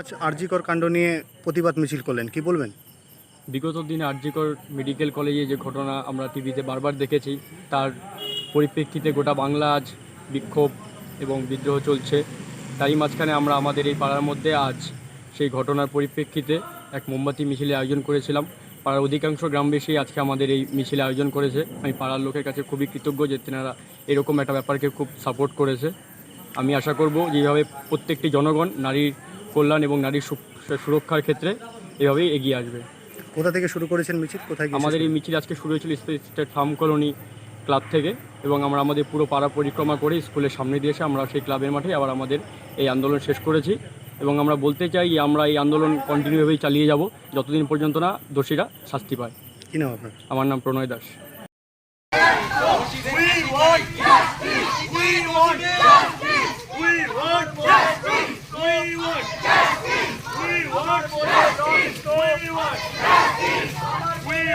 আজ আরজিকর কাণ্ড নিয়ে প্রতিবাদ মিছিল করলেন, কি বলবেন? বিগত দিনে আরজিকর মেডিকেল কলেজে যে ঘটনা আমরা টিভিতে বারবার দেখেছি, তার পরিপ্রেক্ষিতে গোটা বাংলা আজ বিক্ষোভ এবং বিদ্রোহ চলছে। তারই মাঝখানে আমরা আমাদের এই পাড়ার মধ্যে আজ সেই ঘটনার পরিপ্রেক্ষিতে এক মোমবাতি মিছিলের আয়োজন করেছিলাম। পাড়ার অধিকাংশ গ্রামবাসী আজকে আমাদের এই মিছিলে আয়োজন করেছে। আমি পাড়ার লোকের কাছে খুবই কৃতজ্ঞ যে তেনারা এরকম একটা ব্যাপারকে খুব সাপোর্ট করেছে। আমি আশা করব যেভাবে প্রত্যেকটি জনগণ নারীর কল্যাণ এবং নারীর সু- সুরক্ষার ক্ষেত্রে এভাবেই এগিয়ে আসবে। কোথা থেকে শুরু করেছেন মিছিল? কোথায় আমাদের এই মিছিল আজকে শুরু হয়েছিল স্টেট ফার্ম কলোনি ক্লাব থেকে এবং আমরা আমাদের পুরো পাড়া পরিক্রমা করে স্কুলের সামনে দিয়ে এসে আমরা সেই ক্লাবের মাঠে আবার আমাদের এই আন্দোলন শেষ করেছি এবং আমরা বলতে চাই যে আমরা এই আন্দোলন কন্টিনিউভাবেই চালিয়ে যাব যতদিন পর্যন্ত না দোষীরা শাস্তি পায়। কি নাম আপনার? আমার নাম প্রণয় দাস। Justice. We